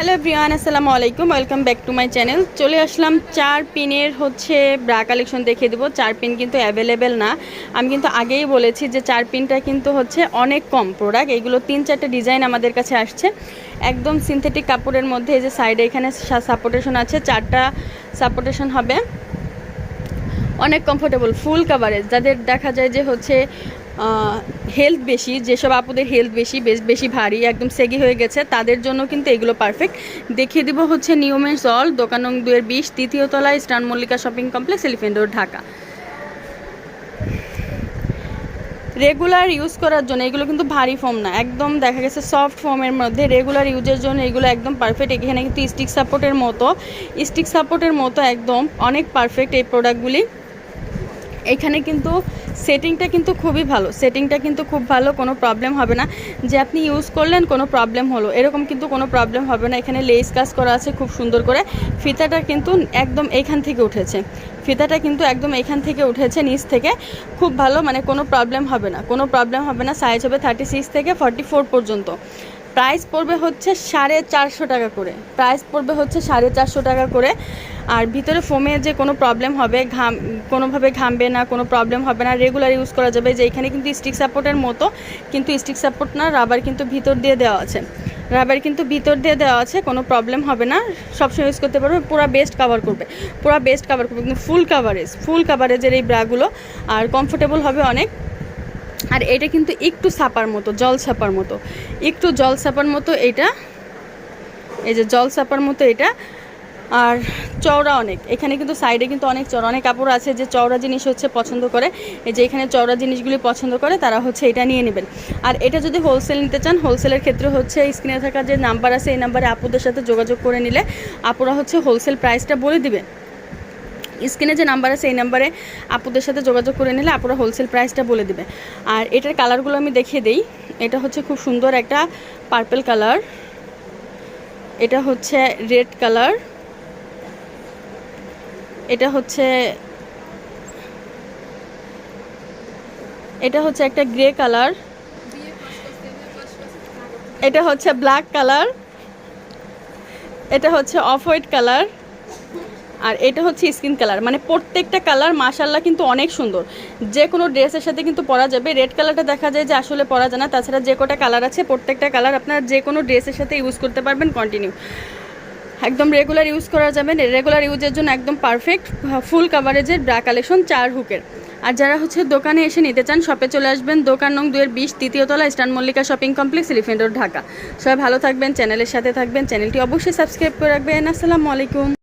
Hello Brian আসসালামু আলাইকুম। Welcome back to my channel. চলে আসলাম, চার পিনের হচ্ছে ব্রা কালেকশন দেখিয়ে দেবো। চার পিন কিন্তু অ্যাভেলেবেল না। আমি কিন্তু আগেই বলেছি যে চার পিনটা কিন্তু হচ্ছে অনেক কম প্রোডাক্ট এইগুলো তিন চারটে ডিজাইন আমাদের কাছে আসছে। একদম সিনথেটিক কাপড়ের মধ্যে এই যে সাইডে এখানে সাপোর্টেশন আছে। চারটা সাপোর্টেশন হবে। অনেক কমফোর্টেবল ফুল কাভারেজ যাদের দেখা যায় যে হচ্ছে হেলথ বেশি, যেসব আপুদের হেলথ বেশি, বেশ বেশি ভারী, একদম সেগি হয়ে গেছে, তাদের জন্য কিন্তু এগুলো পারফেক্ট দেখিয়ে দিব হচ্ছে নিউমেন্স অল দোকান নং দুয়ের বিশ, তৃতীয় তলায় Eastern Mallika Shopping Complex Elephant Road Dhaka. Regular use করার জন্য, এগুলো কিন্তু ভারী ফোম না, একদম দেখা গেছে সফট ফোমের মধ্যে রেগুলার ইউজের জন্য এগুলো একদম পারফেক্ট এখানে কিন্তু স্টিক সাপোর্টের মতো স্টিক সাপোর্টের মতো একদম, অনেক পারফেক্ট এই প্রোডাক্টগুলি এখানে কিন্তু সেটিংটা কিন্তু খুবই ভালো। সেটিংটা কিন্তু খুব ভালো, কোনো প্রবলেম হবে না। যে আপনি ইউজ করলেন, কোনো প্রবলেম হলো। এরকম কিন্তু কোনো প্রবলেম হবে না। এখানে লেস কাজ করা আছে খুব সুন্দর করে। ফিতাটা কিন্তু একদম এইখান থেকে উঠেছে। ফিতাটা কিন্তু একদম এখান থেকে উঠেছে নিচ থেকে। খুব ভালো মানে কোনো প্রবলেম হবে না। কোনো প্রবলেম হবে না। সাইজ হবে থার্টি সিক্স থেকে ফর্টি ফোর পর্যন্ত। প্রাইস পড়বে হচ্ছে সাড়ে চারশো টাকা করে। প্রাইস পড়বে হচ্ছে সাড়ে চারশো টাকা করে। আর ভিতরে ফোমে যে কোনো প্রবলেম হবে, ঘাম, কোনোভাবে ঘামবে না, কোনো প্রবলেম হবে না রেগুলার ইউজ করা যাবে। যে এখানে কিন্তু স্টিক সাপোর্টের মতো, কিন্তু স্টিক সাপোর্ট না রাবার কিন্তু ভিতর দিয়ে দেওয়া আছে। রাবার কিন্তু ভিতর দিয়ে দেওয়া আছে, কোনো প্রবলেম হবে না। সবসময় ইউজ করতে পারবে, পুরো বেস্ট কাভার করবে। পুরো বেস্ট কাভার করবে, কিন্তু ফুল কাভারেজ ফুল কাভারেজের এই ব্রাগুলো আর কমফোর্টেবল হবে অনেক। আর এটা কিন্তু একটু ছাপার মতো, জল ছাপার মতো। একটু জল ছাপার মতো এটা, এই যে জল ছাপার মতো এটা। আর চওড়া অনেক, এখানে কিন্তু সাইডে কিন্তু অনেক চওড়া, অনেক কাপড় আছে যে চওড়া জিনিস হচ্ছে পছন্দ করে। এই যে এখানে চওড়া জিনিসগুলি পছন্দ করে, তারা হচ্ছে এটা নিয়ে নেবেন। আর এটা যদি হোলসেল নিতে চান হোলসেলের ক্ষেত্রে হচ্ছে স্ক্রিনে থাকা যে নাম্বার আছে, এই নাম্বারে আপুদের সাথে যোগাযোগ করে নিলে আপুরা হচ্ছে হোলসেল প্রাইসটা বলে দিবে। স্ক্রিনে যে নাম্বার আছে, এই নাম্বারে আপুদের সাথে যোগাযোগ করে নিলে আপুরা হোলসেল প্রাইসটা বলে দেবে। আর এটার কালারগুলো আমি দেখিয়ে দিই। এটা হচ্ছে খুব সুন্দর একটা পার্পেল কালার এটা হচ্ছে রেড কালার এটা হচ্ছে এটা হচ্ছে একটা গ্রে কালার এটা হচ্ছে ব্ল্যাক কালার এটা হচ্ছে অফ হোয়াইট কালার আর এটা হচ্ছে স্কিন কালার। মানে প্রত্যেকটা কালার মাশাল্লাহ কিন্তু অনেক সুন্দর। যে কোনো ড্রেসের সাথে কিন্তু পরা যাবে। রেড কালারটা দেখা যায় যে আসলে পরা যায় না। তাছাড়া যে কটা কালার আছে, প্রত্যেকটা কালার আপনার যে কোনো ড্রেসের সাথে ইউজ করতে পারবেন কন্টিনিউ একদম রেগুলার ইউজ করা যাবে। রেগুলার ইউজের জন্য একদম পারফেক্ট ফুল কাভারেজের ব্রা কালেকশন চার হুকের আর যারা হচ্ছে দোকানে এসে নিতে চান শপে চলে আসবেন। দোকান নং দুয়ের বিশ, তৃতীয় তলা Eastern Mallika Shopping Complex Elephant Road Dhaka সবাই ভালো থাকবেন চ্যানেলের সাথে থাকবেন। চ্যানেলটি অবশ্যই সাবস্ক্রাইব করে রাখবেন। আসসালামু আলাইকুম।